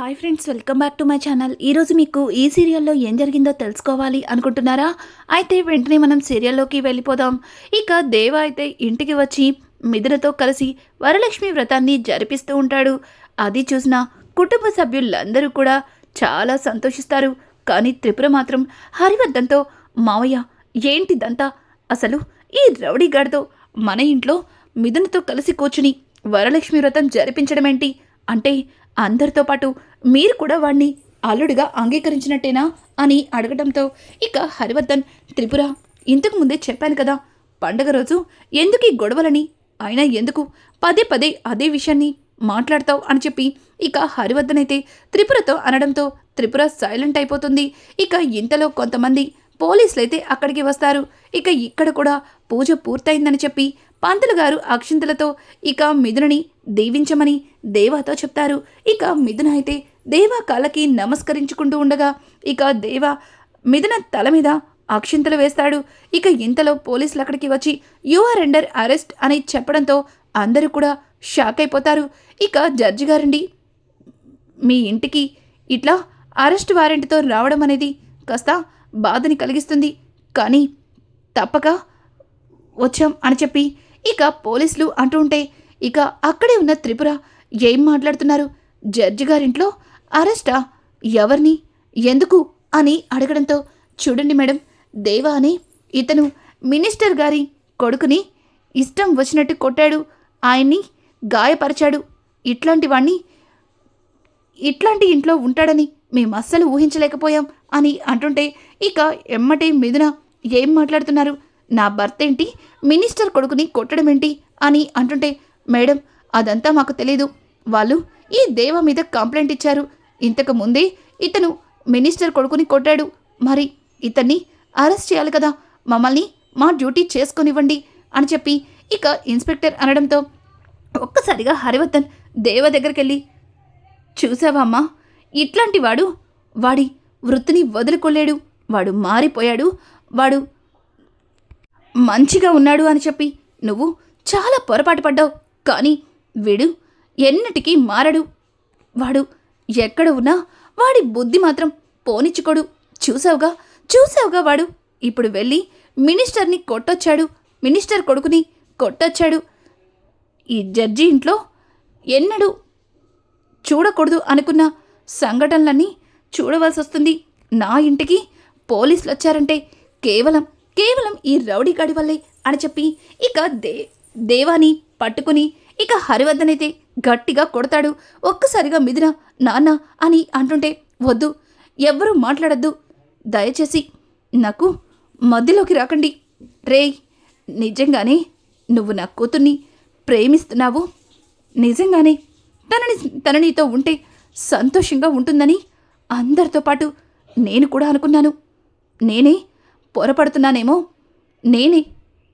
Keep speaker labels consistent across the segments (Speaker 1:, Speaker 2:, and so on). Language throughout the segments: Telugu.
Speaker 1: Hi friends welcome back to my channel. ఈరోజు మీకు ఈ సీరియల్లో ఏం జరిగిందో తెలుసుకోవాలి అనుకుంటున్నారా? అయితే వెంటనే మనం సీరియల్లోకి వెళ్ళిపోదాం. ఇక దేవ అయితే ఇంటికి వచ్చి మిథునతో కలిసి వరలక్ష్మి వ్రతాన్ని జరిపిస్తూ ఉంటాడు. అది చూసిన కుటుంబ సభ్యులందరూ కూడా చాలా సంతోషిస్తారు. కానీ త్రిపుర మాత్రం హరివర్ధన్తో మావయ్య ఏంటిదంతా? అసలు ఈ రౌడీ గాడితో మన ఇంట్లో మిథునతో కలిసి కూర్చుని వరలక్ష్మి వ్రతం జరిపించడం ఏంటి అంటే అందరితో పాటు మీరు కూడా వాణ్ణి అల్లుడిగా అంగీకరించినట్టేనా అని అడగడంతో ఇక హరివర్ధన్ త్రిపుర ఇంతకు ముందే చెప్పాను కదా పండగ రోజు ఎందుకు ఈ గొడవలని? అయినా ఎందుకు పదే పదే అదే విషయాన్ని మాట్లాడతావు అని చెప్పి ఇక హరివర్ధన్ అయితే త్రిపురతో అనడంతో త్రిపుర సైలెంట్ అయిపోతుంది. ఇక ఇంతలో కొంతమంది పోలీసులు అయితే అక్కడికి వస్తారు. ఇక ఇక్కడ కూడా పూజ పూర్తయిందని చెప్పి పంతులు గారు అక్షింతలతో ఇక మిథునని దీవించమని దేవాతో చెప్తారు. ఇక మిథున అయితే దేవా కాళ్ళకి నమస్కరించుకుంటూ ఉండగా ఇక దేవ మిథున తల మీద అక్షింతలు వేస్తాడు. ఇక ఇంతలో పోలీసులు అక్కడికి వచ్చి యు ఆర్ అండర్ అరెస్ట్ అని చెప్పడంతో అందరూ కూడా షాక్ అయిపోతారు. ఇక జడ్జి గారండి మీ ఇంటికి ఇట్లా అరెస్ట్ వారెంట్తో రావడం అనేది కాస్త బాధని కలిగిస్తుంది. కానీ తప్పక వచ్చాం అని చెప్పి ఇక పోలీసులు అంటూ ఉంటే ఇక అక్కడే ఉన్న త్రిపుర ఏం మాట్లాడుతున్నారు? జడ్జి గారింట్లో అరెస్టా? ఎవరిని? ఎందుకు? అని అడగడంతో చూడండి మేడం దేవా అని ఇతను మినిస్టర్ గారి కొడుకుని ఇష్టం వచ్చినట్టు కొట్టాడు. ఆయన్ని గాయపరిచాడు. ఇట్లాంటి వాణ్ణి ఇట్లాంటి ఇంట్లో ఉంటాడని మేము అస్సలు ఊహించలేకపోయాం అని అంటుంటే ఇక ఎమ్మటే మిథున ఏం మాట్లాడుతున్నారు? నా భర్త ఏంటి మినిస్టర్ కొడుకుని కొట్టడం ఏంటి అని అంటుంటే మేడం అదంతా మాకు తెలీదు. వాళ్ళు ఈ దేవ మీద కంప్లైంట్ ఇచ్చారు. ఇంతకు ముందే ఇతను మినిస్టర్ కొడుకుని కొట్టాడు. మరి ఇతన్ని అరెస్ట్ చేయాలి కదా. మమ్మల్ని మా డ్యూటీ చేసుకొనివ్వండి అని చెప్పి ఇక ఇన్స్పెక్టర్ అనడంతో ఒక్కసారిగా హరివర్ధన్ దేవ దగ్గరికి వెళ్ళి చూసావా ఇట్లాంటి వాడు వాడి వృత్తిని వదులుకోలేడు. వాడు మారిపోయాడు. వాడు మంచిగా ఉన్నాడు అని చెప్పి నువ్వు చాలా పొరపాటు పడ్డావు. కానీ వీడు ఎన్నటికీ మారడు. వాడు ఎక్కడ ఉన్నా వాడి బుద్ధి మాత్రం పోనిచ్చుకోడు. చూసావుగా? చూసావుగా వాడు? ఇప్పుడు వెళ్ళి మినిస్టర్ని కొట్టొచ్చాడు. మినిస్టర్ కొడుకుని కొట్టొచ్చాడు. ఈ జడ్జి ఇంట్లో ఎన్నడూ చూడకూడదు అనుకున్న సంఘటనలన్నీ చూడవలసి వస్తుంది నా ఇంటికి పోలీసులు వచ్చారంటే కేవలం కేవలం ఈ రౌడీ గాడి వల్లే అని చెప్పి ఇక దే దేవాని పట్టుకుని ఇక హరివద్దనైతే గట్టిగా కొడతాడు. ఒక్కసారిగా మిదిన నాన్న అని అంటుంటే వద్దు ఎవ్వరూ మాట్లాడద్దు. దయచేసి నాకు మధ్యలోకి రాకండి. రేయ్ నిజంగానే నువ్వు నా కూతుర్ని ప్రేమిస్తున్నావు? నిజంగానే తనని తన నీతో ఉంటే సంతోషంగా ఉంటుందని అందరితో పాటు నేను కూడా అనుకున్నాను. నేనే పొరపడుతున్నానేమో? నేనే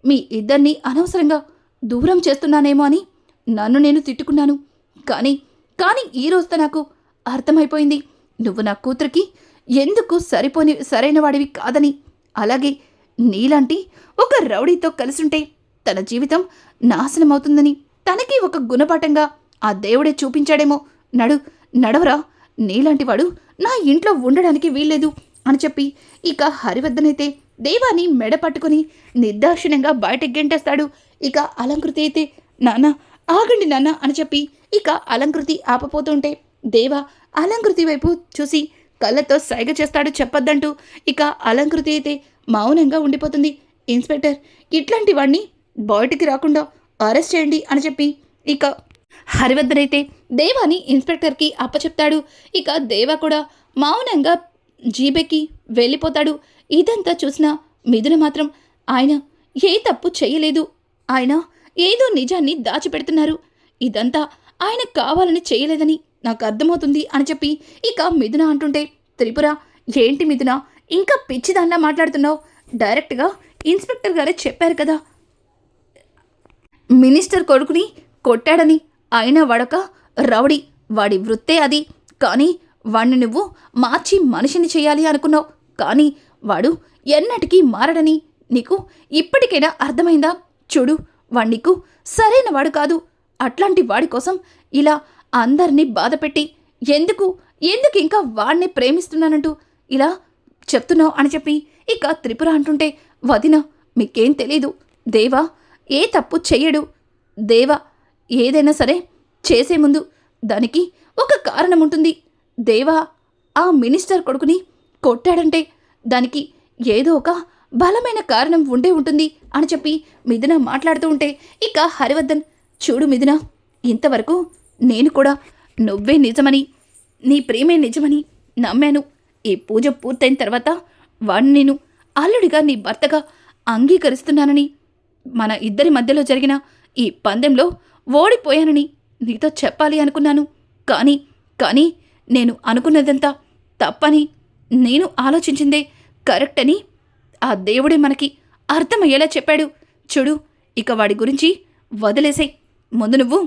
Speaker 1: మీ ఇద్దరిని అనవసరంగా దూరం చేస్తున్నానేమో అని నన్ను నేను తిట్టుకున్నాను. కానీ కానీ ఈ రోజుతో నాకు అర్థమైపోయింది. నువ్వు నా కూతురికి ఎందుకు సరిపోని సరైన వాడివి కాదని. అలాగే నీలాంటి ఒక రౌడీతో కలిసుంటే తన జీవితం నాశనమవుతుందని. తనకి ఒక గుణపాఠంగా ఆ దేవుడే చూపించాడేమో. నడు నడవరా నీలాంటివాడు నా ఇంట్లో ఉండడానికి వీల్లేదు అని చెప్పి ఇక హరివర్ధనైతే దేవాని మెడ పట్టుకుని నిర్దాక్షిణ్యంగా బయటకు గెంటేస్తాడు. ఇక అలంకృతి అయితే నాన్న ఆగండి నాన్న అని చెప్పి ఇక అలంకృతి ఆపపోతుంటే దేవ అలంకృతి వైపు చూసి కళ్ళతో సైగ చేస్తాడు చెప్పొద్దంటూ ఇక అలంకృతి అయితే మౌనంగా ఉండిపోతుంది. ఇన్స్పెక్టర్ ఇట్లాంటి వాడిని బయటికి రాకుండా అరెస్ట్ చేయండి అని చెప్పి ఇక హరివర్ధన్ అయితే దేవాని ఇన్స్పెక్టర్కి అప్పచెప్తాడు. ఇక దేవ కూడా మౌనంగా జీబెక్కి వెళ్ళిపోతాడు. ఇదంతా చూసిన మిథున మాత్రం ఆయన ఏ తప్పు చేయలేదు ఆయన ఏదో నిజాన్ని దాచిపెడుతున్నారు. ఇదంతా ఆయన కావాలని చేయలేదని నాకు అర్థమవుతుంది అని చెప్పి ఇక మిథున అంటుంటే త్రిపుర ఏంటి మిథున? ఇంకా పిచ్చిదాన్లా మాట్లాడుతున్నావు. డైరెక్ట్గా ఇన్స్పెక్టర్ గారే చెప్పారు కదా. మినిస్టర్ కొడుకుని కొట్టాడని ఆయన వాడక రౌడీ. వాడి వృత్తే అది. కానీ వాణ్ణి నువ్వు మార్చి మనిషిని చేయాలి అనుకున్నావు. కానీ వాడు ఎన్నటికీ మారడని నీకు ఇప్పటికైనా అర్థమైందా? చూడు వాణ్ణికు సరైన వాడు కాదు. అట్లాంటి వాడి కోసం ఇలా అందరినీ బాధపెట్టి ఎందుకు ఎందుకు ఇంకా వాడిని ప్రేమిస్తున్నానంటూ ఇలా చెప్తున్నావు అని చెప్పి ఇక త్రిపుర అంటుంటే వదిన మీకేం తెలీదు. దేవా ఏ తప్పు చెయ్యడు. దేవా ఏదైనా సరే చేసే ముందు దానికి ఒక కారణం ఉంటుంది. దేవా ఆ మినిస్టర్ కొడుకుని కొట్టాడంటే దానికి ఏదో ఒక బలమైన కారణం ఉండే ఉంటుంది అని చెప్పి మిథున మాట్లాడుతూ ఉంటే ఇక హరివర్ధన్ చూడు మిథున ఇంతవరకు నేను కూడా నువ్వే నిజమని నీ ప్రేమే నిజమని నమ్మాను. ఈ పూజ పూర్తయిన తర్వాత వాడిని నేను అల్లుడిగా నీ భర్తగా అంగీకరిస్తున్నానని మన ఇద్దరి మధ్యలో జరిగిన ఈ పందెంలో ఓడిపోయానని నీతో చెప్పాలి అనుకున్నాను. కానీ కానీ నేను అనుకున్నదంతా తప్పని నేను ఆలోచించిందే కరెక్ట్ అని ఆ దేవుడే మనకి అర్థమయ్యేలా చెప్పాడు. చూడు ఇక వాడి గురించి వదిలేసాయి. ముందు నువ్వు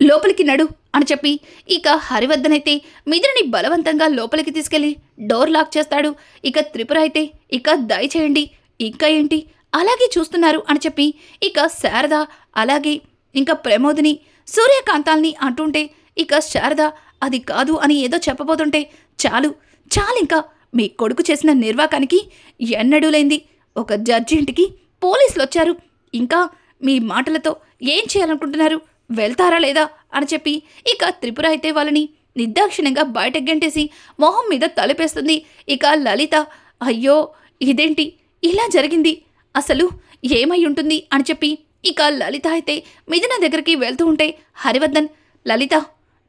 Speaker 1: లోపలికి నడు అని చెప్పి ఇక హరివర్ధనైతే మిథుని బలవంతంగా లోపలికి తీసుకెళ్ళి డోర్ లాక్ చేస్తాడు. ఇక త్రిపుర అయితే ఇక దయచేయండి ఇంకా ఏంటి? అలాగే చూస్తున్నారు అని చెప్పి ఇక శారద అలాగే ఇంకా ప్రమోదిని సూర్యకాంతాల్ని అంటుంటే ఇక శారద అది కాదు అని ఏదో చెప్పబోతుంటే చాలు చాలు ఇంకా మీ కొడుకు చేసిన నిర్వాకానికి ఎన్నడూ లేంది ఒక జడ్జి ఇంటికి పోలీసులు వచ్చారు ఇంకా మీ మాటలతో ఏం చేయాలనుకుంటున్నారు? వెళ్తారా లేదా? అని చెప్పి ఇక త్రిపుర అయితే వాళ్ళని నిర్దాక్షిణ్యంగా బయట గెంటేసి మొహం మీద తలపేస్తుంది. ఇక లలిత అయ్యో ఇదేంటి? ఇలా జరిగింది. అసలు ఏమై ఉంటుంది? అని చెప్పి ఇక లలిత అయితే మిథున దగ్గరికి వెళ్తూ ఉంటే హరివర్ధన్ లలిత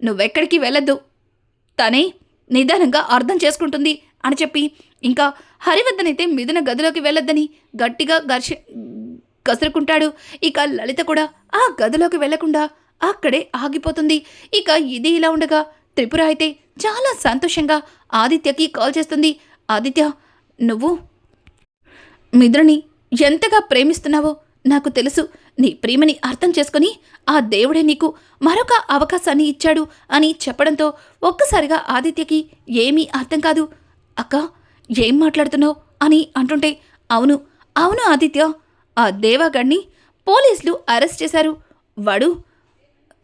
Speaker 1: నువ్వెక్కడికి వెళ్ళొద్దు. తనే నిదానంగా అర్థం చేసుకుంటుంది. అని చెప్పి ఇంకా హరివర్ధనైతే మిథున గదిలోకి వెళ్ళొద్దని గట్టిగా ఘర్ష కసురుకుంటాడు. ఇక లలిత కూడా ఆ గదిలోకి వెళ్ళకుండా అక్కడే ఆగిపోతుంది. ఇక ఇది ఇలా ఉండగా త్రిపుర అయితే చాలా సంతోషంగా ఆదిత్యకి కాల్ చేస్తుంది. ఆదిత్య నువ్వు మిద్రని ఎంతగా ప్రేమిస్తున్నావో నాకు తెలుసు. నీ ప్రేమని అర్థం చేసుకుని ఆ దేవుడే నీకు మరొక అవకాశాన్ని ఇచ్చాడు అని చెప్పడంతో ఒక్కసారిగా ఆదిత్యకి ఏమీ అర్థం కాదు. అక్క ఏం మాట్లాడుతున్నావు? అని అంటుంటే అవును అవును ఆదిత్య. ఆ దేవాగడ్ని పోలీసులు అరెస్ట్ చేశారు. వాడు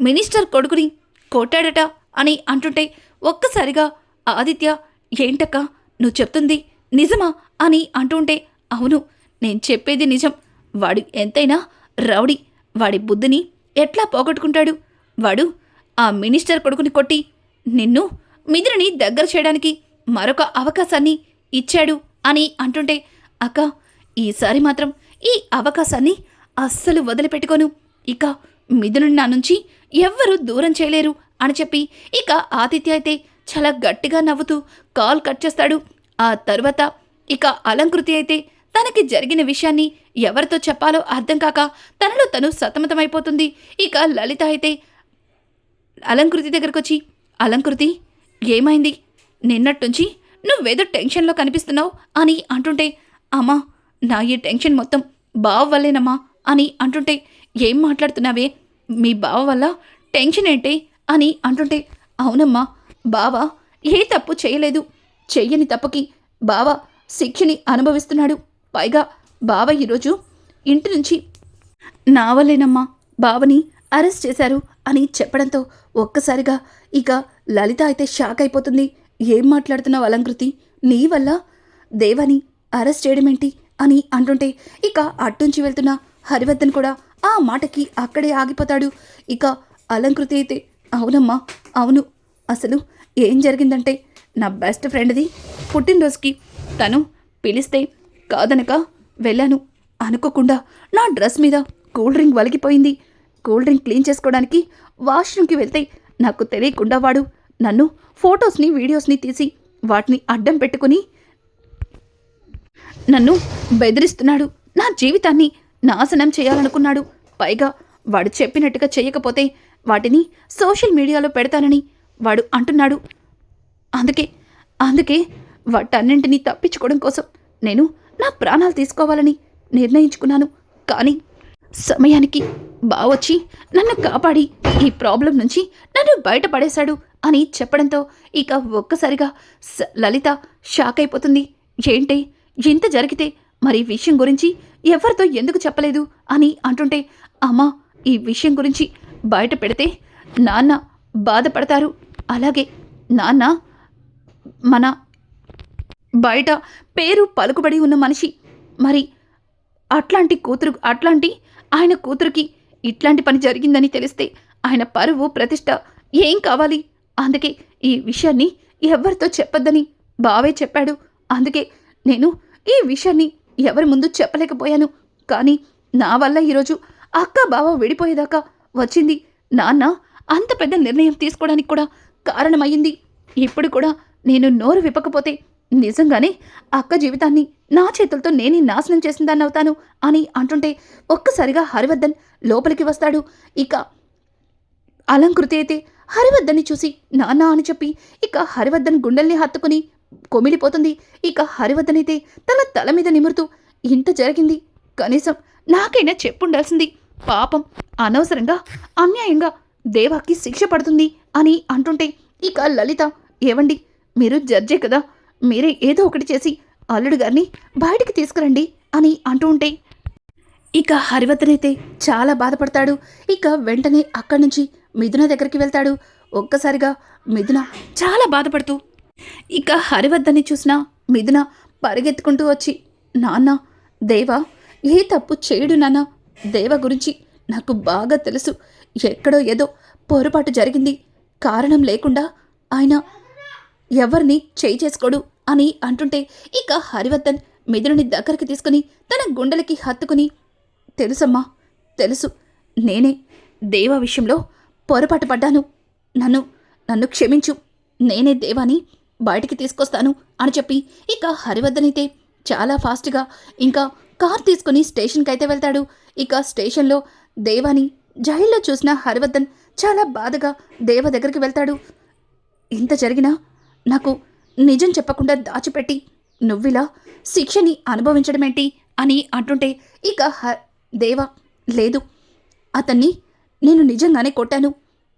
Speaker 1: మినిస్టర్ కొడుకుని కొట్టాడట అని అంటుంటే ఒక్కసారిగా ఆదిత్య ఏంటక్క నువ్వు చెప్తుంది నిజమా? అని అంటుంటే అవును నేను చెప్పేది నిజం. వాడు ఎంతైనా రౌడీ. వాడి బుద్ధిని ఎట్లా పోగొట్టుకుంటాడు? వాడు ఆ మినిస్టర్ కొడుకుని కొట్టి నిన్ను మిదిరిని దగ్గర చేయడానికి మరొక అవకాశాన్ని ఇచ్చాడు అని అంటుంటే అక్క ఈసారి మాత్రం ఈ అవకాశాన్ని అస్సలు వదిలిపెట్టుకోను. ఇక మిథును నా నుంచి ఎవ్వరూ దూరం చేయలేరు అని చెప్పి ఇక ఆతిథ్య అయితే చాలా గట్టిగా నవ్వుతూ కాల్ కట్ చేస్తాడు. ఆ తర్వాత ఇక అలంకృతి అయితే తనకి జరిగిన విషయాన్ని ఎవరితో చెప్పాలో అర్థం కాక తనలో తను సతమతమైపోతుంది. ఇక లలిత అయితే అలంకృతి దగ్గరకు వచ్చి అలంకృతి ఏమైంది? నిన్నట్టుంచి నువ్వేదో టెన్షన్లో కనిపిస్తున్నావు అని అంటుంటే అమ్మా నా ఈ టెన్షన్ మొత్తం బావ వల్లేనమ్మా అని అంటుంటే ఏం మాట్లాడుతున్నావే? మీ బావ వల్ల టెన్షన్ ఏంటి? అని అంటుంటే అవునమ్మా బావ ఏ తప్పు చేయలేదు. చెయ్యని తప్పుకి బావ శిక్షని అనుభవిస్తున్నాడు. పైగా బావ ఈరోజు ఇంటి నుంచి నా వల్లేనమ్మా బావని అరెస్ట్ చేశారు అని చెప్పడంతో ఒక్కసారిగా ఇక లలిత అయితే షాక్ అయిపోతుంది. ఏం మాట్లాడుతున్నావు అలంకృతి? నీ వల్ల? దేవని అరెస్ట్ చేయడమేంటి అని అంటుంటే ఇక అట్టుంచి వెళ్తున్న హరివర్ధన్ కూడా ఆ మాటకి అక్కడే ఆగిపోతాడు. ఇక అలంకృతి అయితే అవునమ్మా అవును. అసలు ఏం జరిగిందంటే నా బెస్ట్ ఫ్రెండ్ది పుట్టినరోజుకి తను పిలిస్తే కాదనక వెళ్ళాను. అనుకోకుండా నా డ్రెస్ మీద కూల్ డ్రింక్ వలిగిపోయింది. కూల్ డ్రింక్ క్లీన్ చేసుకోవడానికి వాష్రూమ్కి వెళ్తే నాకు తెలియకుండా వాడు నన్ను ఫొటోస్ని వీడియోస్ని తీసి వాటిని అడ్డం పెట్టుకుని నన్ను బెదిరిస్తున్నాడు. నా జీవితాన్ని నాశనం చేయాలనుకున్నాడు. పైగా వాడు చెప్పినట్టుగా చేయకపోతే వాటిని సోషల్ మీడియాలో పెడతానని వాడు అంటున్నాడు. అందుకే అందుకే వాటన్నింటినీ తప్పించుకోవడం కోసం నేను నా ప్రాణాలు తీసుకోవాలని నిర్ణయించుకున్నాను. కానీ సమయానికి బావొచ్చి నన్ను కాపాడి ఈ ప్రాబ్లం నుంచి నన్ను బయటపడేశాడు అని చెప్పడంతో ఇక ఒక్కసారిగా స- లలిత షాక్ అయిపోతుంది. ఏంటి? ఇంత జరిగితే మరి విషయం గురించి ఎవరితో ఎందుకు చెప్పలేదు అని అంటుంటే అమ్మా ఈ విషయం గురించి బయట పెడితే నాన్న బాధపడతారు. అలాగే నాన్న మన బయట పేరు పలుకుబడి ఉన్న మనిషి. మరి అట్లాంటి కూతురు అట్లాంటి ఆయన కూతురికి ఇట్లాంటి పని జరిగిందని తెలిస్తే ఆయన పరువు ప్రతిష్ట ఏం కావాలి? అందుకే ఈ విషయాన్ని ఎవరితో చెప్పొద్దని బావే చెప్పాడు. అందుకే నేను ఈ విషయాన్ని ఎవరి ముందు చెప్పలేకపోయాను. కానీ నా వల్ల ఈరోజు అక్క బావ విడిపోయేదాకా వచ్చింది. నాన్న అంత పెద్ద నిర్ణయం తీసుకోవడానికి కూడా కారణమయ్యింది. ఇప్పుడు కూడా నేను నోరు విప్పకపోతే నిజంగానే అక్క జీవితాన్ని నా చేతులతో నేనే నాశనం చేసిందాన్ని అవుతాను అని అంటుంటే ఒక్కసారిగా హరివర్ధన్ లోపలికి వస్తాడు. ఇక అలంకృతి అయితే హరివర్ధన్ని చూసి నాన్న అని చెప్పి ఇక హరివర్ధన్ గుండెల్ని హత్తుకుని కొమిలిపోతుంది. ఇక హరివర్ధన్ అయితే తన తల మీద నిమురుతూ ఇంత జరిగింది. కనీసం నాకైనా చెప్పుండాల్సింది. పాపం అనవసరంగా అన్యాయంగా దేవాకి శిక్ష పడుతుంది అని అంటుంటే ఇక లలిత ఏవండి మీరు జడ్జే కదా. మీరే ఏదో ఒకటి చేసి అల్లుడు గారిని బయటికి తీసుకురండి అని అంటూ ఉంటే ఇక హరివర్ధన్ అయితే చాలా బాధపడతాడు. ఇక వెంటనే అక్కడి నుంచి మిథున దగ్గరికి వెళ్తాడు. ఒక్కసారిగా మిథున చాలా బాధపడుతూ ఇక హరివర్ధన్ని చూసిన మిథున పరిగెత్తుకుంటూ వచ్చి నాన్న దేవా ఏ తప్పు చేయడు నాన్న? దేవ గురించి నాకు బాగా తెలుసు. ఎక్కడో ఏదో పొరపాటు జరిగింది. కారణం లేకుండా ఆయన ఎవరిని చేయి చేసుకోడు అని అంటుంటే ఇక హరివర్ధన్ మిథునుని దగ్గరికి తీసుకుని తన గుండెలకి హత్తుకుని తెలుసమ్మా తెలుసు నేనే దేవ విషయంలో పొరపాటు పడ్డాను. నన్ను నన్ను క్షమించు. నేనే దేవాని బయటికి తీసుకొస్తాను అని చెప్పి ఇక హరివర్ధన్ అయితే చాలా ఫాస్ట్గా ఇంకా కార్ తీసుకుని స్టేషన్కి అయితే వెళ్తాడు. ఇక స్టేషన్లో దేవాని జైల్లో చూసిన హరివర్ధన్ చాలా బాధగా దేవ దగ్గరికి వెళ్తాడు. ఇంత జరిగినా నాకు నిజం చెప్పకుండా దాచిపెట్టి నువ్విలా శిక్షని అనుభవించడమేంటి అని అంటుంటే ఇక హ దేవ లేదు. అతన్ని నేను నిజంగానే కొట్టాను.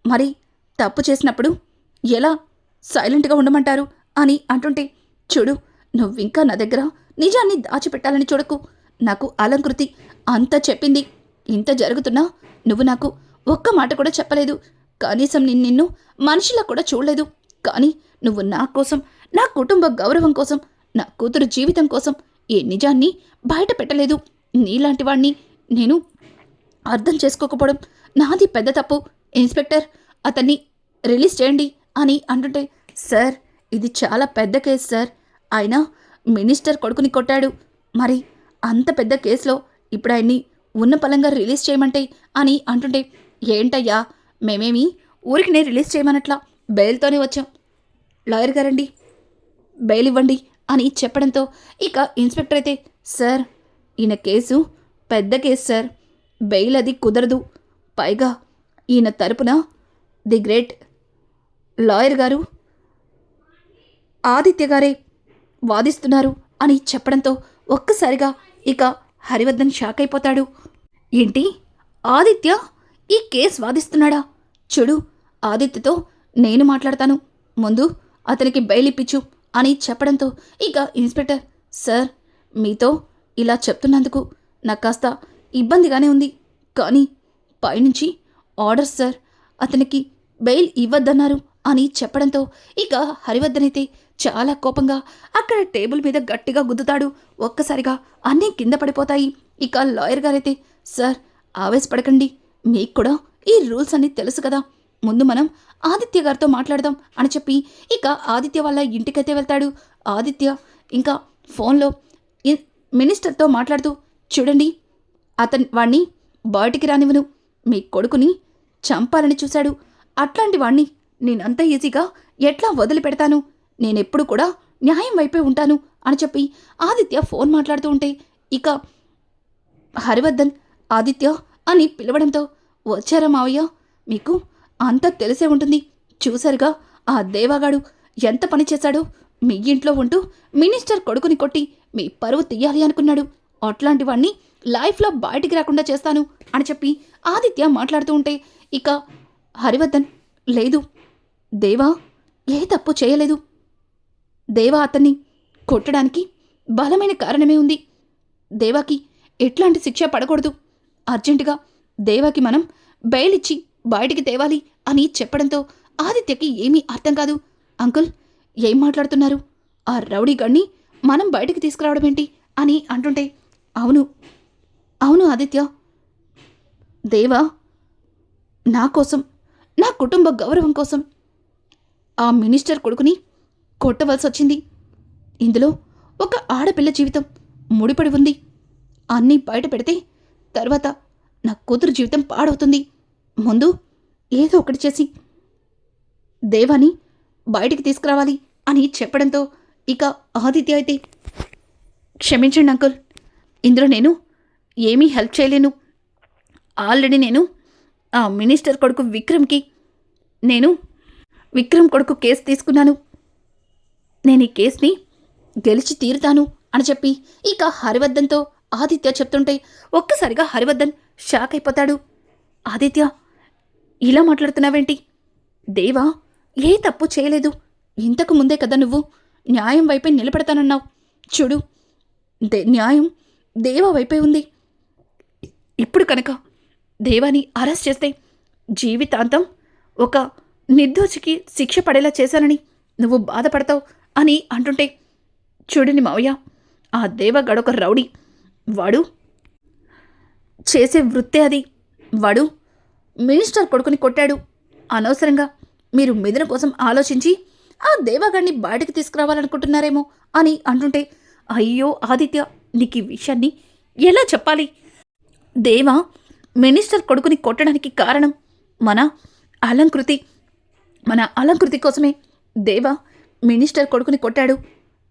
Speaker 1: మరి తప్పు చేసినప్పుడు ఎలా సైలెంట్గా ఉండమంటారు? అని అంటుంటే చూడు నువ్వింకా నా దగ్గర నిజాన్ని దాచిపెట్టాలని చూడకు. నాకు అలంకృతి అంత చెప్పింది. ఇంత జరుగుతున్నా నువ్వు నాకు ఒక్క మాట కూడా చెప్పలేదు. కనీసం నేను నిన్ను మనిషిలా కూడా చూడలేదు. కానీ నువ్వు నా కోసం నా కుటుంబ గౌరవం కోసం నా కూతురు జీవితం కోసం ఏ నిజాన్ని బయట పెట్టలేదు నీలాంటి వాణ్ణి నేను అర్థం చేసుకోకపోవడం నాది పెద్ద తప్పు ఇన్స్పెక్టర్. అతన్ని రిలీజ్ చేయండి అని అంటుంటే సార్ ఇది చాలా పెద్ద కేసు సార్. ఆయన మినిస్టర్ కొడుకుని కొట్టాడు. మరి అంత పెద్ద కేసులో ఇప్పుడు ఆయన్ని ఉన్న పలంగా రిలీజ్ చేయమంటే? అని అంటుంటే ఏంటయ్యా మేమేమి ఊరికినే రిలీజ్ చేయమనట్లా బెయిల్తోనే వచ్చాం. లాయర్ గారండి బెయిల్ ఇవ్వండి అని చెప్పడంతో ఇక ఇన్స్పెక్టర్ అయితే సార్ ఈయన కేసు పెద్ద కేసు సార్. బెయిల్ అది కుదరదు. పైగా ఈయన తరపున ది గ్రేట్ లాయర్ గారు ఆదిత్య గారే వాదిస్తున్నారు అని చెప్పడంతో ఒక్కసారిగా ఇక హరివర్ధన్ షాక్ అయిపోతాడు. ఏంటి? ఆదిత్య ఈ కేసు వాదిస్తున్నాడా? చూడు ఆదిత్యతో నేను మాట్లాడతాను. ముందు అతనికి బెయిల్ ఇప్పించు అని చెప్పడంతో ఇక ఇన్స్పెక్టర్ సార్ మీతో ఇలా చెప్తున్నందుకు నాకు కాస్త ఇబ్బందిగానే ఉంది. కానీ పైనుంచి ఆర్డర్ సార్ అతనికి బెయిల్ ఇవ్వద్దన్నారు అని చెప్పడంతో ఇక హరివర్ధనైతే చాలా కోపంగా అక్కడ టేబుల్ మీద గట్టిగా గుద్దుతాడు. ఒక్కసారిగా అన్నీ కింద పడిపోతాయి. ఇక లాయర్ గారైతే సార్ ఆవేశపడకండి. మీకు కూడా ఈ రూల్స్ అన్నీ తెలుసు కదా. ముందు మనం ఆదిత్య గారితో మాట్లాడదాం అని చెప్పి ఇక ఆదిత్య వాళ్ళ ఇంటికైతే వెళ్తాడు. ఆదిత్య ఇంకా ఫోన్లో మినిస్టర్తో మాట్లాడుతూ చూడండి అతని వాణ్ణి బయటికి రానివ్వను. మీ కొడుకుని చంపాలని చూశాడు. అట్లాంటి వాణ్ణి నేనంత ఈజీగా ఎట్లా వదిలిపెడతాను? నేనెప్పుడు కూడా న్యాయం వైపే ఉంటాను అని చెప్పి ఆదిత్య ఫోన్ మాట్లాడుతూ ఉంటే ఇక హరివర్ధన్ ఆదిత్య అని పిలవడంతో వచ్చారా మావయ్య? మీకు అంత తెలిసే ఉంటుంది. చూసారుగా ఆ దేవాగాడు ఎంత పని చేశాడో? మీ ఇంట్లో ఉంటూ మినిస్టర్ కొడుకుని కొట్టి మీ పరువు తీయాలి అనుకున్నాడు. అట్లాంటి వాణ్ణి లైఫ్లో బయటికి రాకుండా చేస్తాను అని చెప్పి ఆదిత్య మాట్లాడుతూ ఉంటే ఇక హరివర్ధన్ లేదు. దేవా ఏ తప్పు చేయలేదు. దేవా అతన్ని కొట్టడానికి బలమైన కారణమే ఉంది. దేవాకి ఎట్లాంటి శిక్ష పడకూడదు. అర్జెంటుగా దేవాకి మనం బెయిల్ ఇచ్చి బయటికి తేవాలి అని చెప్పడంతో ఆదిత్యకి ఏమీ అర్థం కాదు. అంకుల్ ఏం మాట్లాడుతున్నారు? ఆ రౌడీ గడిని మనం బయటికి తీసుకురావడం ఏంటి అని అంటుంటే అవును. అవును ఆదిత్య దేవా నా కోసం నా కుటుంబ గౌరవం కోసం ఆ మినిస్టర్ కొడుకుని కొట్టవలసి వచ్చింది. ఇందులో ఒక ఆడపిల్ల జీవితం ముడిపడి ఉంది. అన్నీ బయట పెడితే తర్వాత నా కూతురు జీవితం పాడవుతుంది. ముందు ఏదో ఒకటి చేసి దేవాని బయటికి తీసుకురావాలి అని చెప్పడంతో ఇక ఆదిత్య అయితే క్షమించండి అంకుల్ ఇందులో నేను ఏమీ హెల్ప్ చేయలేను. ఆల్రెడీ నేను ఆ మినిస్టర్ కొడుకు విక్రమ్కి నేను విక్రమ్ కొడుకు కేసు తీసుకున్నాను. నేను ఈ కేసుని గెలిచి తీరుతాను అని చెప్పి ఇక హరివర్ధన్తో ఆదిత్య చెప్తుంటే ఒక్కసారిగా హరివర్ధన్ షాక్ అయిపోతాడు. ఆదిత్య ఇలా మాట్లాడుతున్నావేంటి? దేవా ఏ తప్పు చేయలేదు. ఇంతకు ముందే కదా నువ్వు న్యాయం వైపే నిలబడతానన్నావు. చూడు దే న్యాయం దేవా వైపే ఉంది. ఇప్పుడు కనుక దేవాని అరెస్ట్ చేస్తే జీవితాంతం ఒక నిర్దోషికి శిక్ష పడేలా చేశానని నువ్వు బాధపడతావు అని అంటుంటే చూడని మావయ్య ఆ దేవగడొక రౌడీ. వాడు చేసే వృత్తే అది. వాడు మినిస్టర్ కొడుకుని కొట్టాడు. అనవసరంగా మీరు మిథున కోసం ఆలోచించి ఆ దేవగాడిని బయటకు తీసుకురావాలనుకుంటున్నారేమో అని అంటుంటే అయ్యో ఆదిత్య నీకు ఈ విషయాన్ని ఎలా చెప్పాలి? దేవా మినిస్టర్ కొడుకుని కొట్టడానికి కారణం మన అలంకృతి. మన అలంకృతి కోసమే దేవా మినిస్టర్ కొడుకుని కొట్టాడు.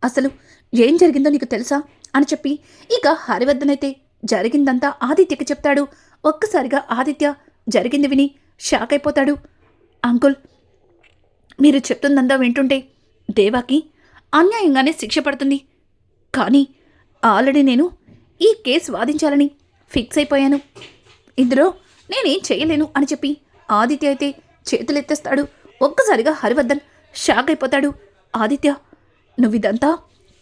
Speaker 1: అసలు ఏం జరిగిందో నీకు తెలుసా? అని చెప్పి ఇక హరివర్ధనైతే జరిగిందంతా ఆదిత్యకి చెప్తాడు. ఒక్కసారిగా ఆదిత్య జరిగింది విని షాక్ అయిపోతాడు. అంకుల్ మీరు చెప్తుందంతా వింటుంటే దేవాకి అన్యాయంగానే శిక్ష పడుతుంది. కానీ ఆల్రెడీ నేను ఈ కేసు వాదించాలని ఫిక్స్ అయిపోయాను. ఇందులో నేనేం చేయలేను అని చెప్పి ఆదిత్య అయితే చేతులెత్తేస్తాడు. ఒక్కసారిగా హరివర్ధన్ షాక్ అయిపోతాడు. ఆదిత్య నువ్వు ఇదంతా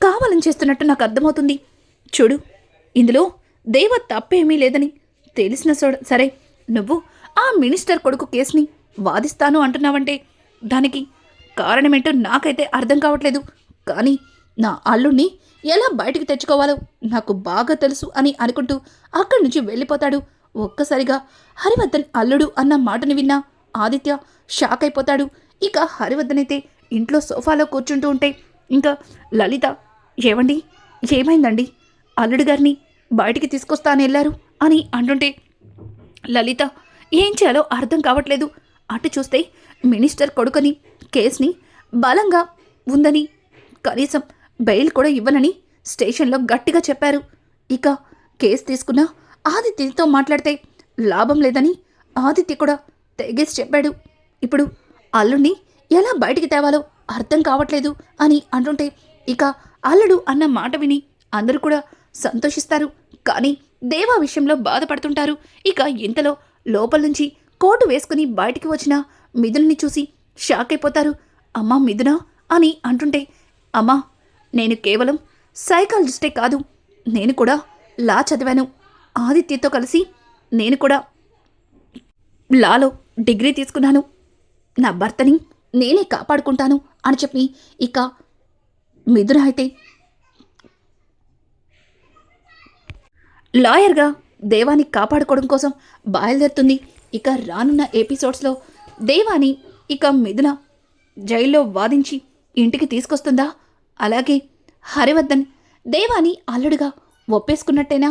Speaker 1: కావాలని చేస్తున్నట్టు నాకు అర్థమవుతుంది. చూడు ఇందులో దేవ తప్పేమీ లేదని తెలిసిన సరే నువ్వు ఆ మినిస్టర్ కొడుకు కేసుని వాదిస్తాను అంటున్నావంటే దానికి కారణమేంటో నాకైతే అర్థం కావట్లేదు. కానీ నా అల్లుణ్ణి ఎలా బయటికి తెచ్చుకోవాలో నాకు బాగా తెలుసు అని అనుకుంటూ అక్కడి నుంచి వెళ్ళిపోతాడు ఒక్కసారిగా హరివర్ధన్ అల్లుడు అన్న మాటను విన్నా ఆదిత్య షాక్ అయిపోతాడు ఇక హరివర్ధన్ అయితే ఇంట్లో సోఫాలో కూర్చుంటూ ఉంటే ఇంకా లలిత ఏమండి ఏమైందండి? అల్లుడు గారిని బయటికి తీసుకొస్తాను వెళ్ళారు అని అంటుంటే లలిత ఏం చేయాలో అర్థం కావట్లేదు. అటు చూస్తే మినిస్టర్ కొడుకని కేసుని బలంగా ఉందని కనీసం బెయిల్ కూడా ఇవ్వనని స్టేషన్లో గట్టిగా చెప్పారు. ఇక కేసు తీసుకున్న ఆదిత్యతో మాట్లాడితే లాభం లేదని ఆదిత్య కూడా తెగేసి చెప్పాడు. ఇప్పుడు అల్లుడిని ఎలా బయటికి తేవాలో అర్థం కావట్లేదు అని అంటుంటే ఇక అల్లుడు అన్న మాట విని అందరూ కూడా సంతోషిస్తారు. కానీ దేవా విషయంలో బాధపడుతుంటారు. ఇక ఇంతలో లోపల నుంచి కోటు వేసుకుని బయటికి వచ్చిన మిథుల్ని చూసి షాక్ అయిపోతారు. అమ్మా మిథునా అని అంటుంటే అమ్మా నేను కేవలం సైకాలజిస్టే కాదు నేను కూడా లా చదివాను. ఆదిత్యతో కలిసి నేను కూడా లాలో డిగ్రీ తీసుకున్నాను. నా భర్తని నేనే కాపాడుకుంటాను అని చెప్పి ఇక మిథున అయితే లాయర్గా దేవాన్ని కాపాడుకోవడం కోసం బయలుదేరుతుంది. ఇక రానున్న ఎపిసోడ్స్లో దేవాని ఇక మిథున జైల్లో వాదించి ఇంటికి తీసుకొస్తుందా? అలాగే హరివర్ధన్ దేవాని అల్లుడుగా ఒప్పేసుకున్నట్టేనా?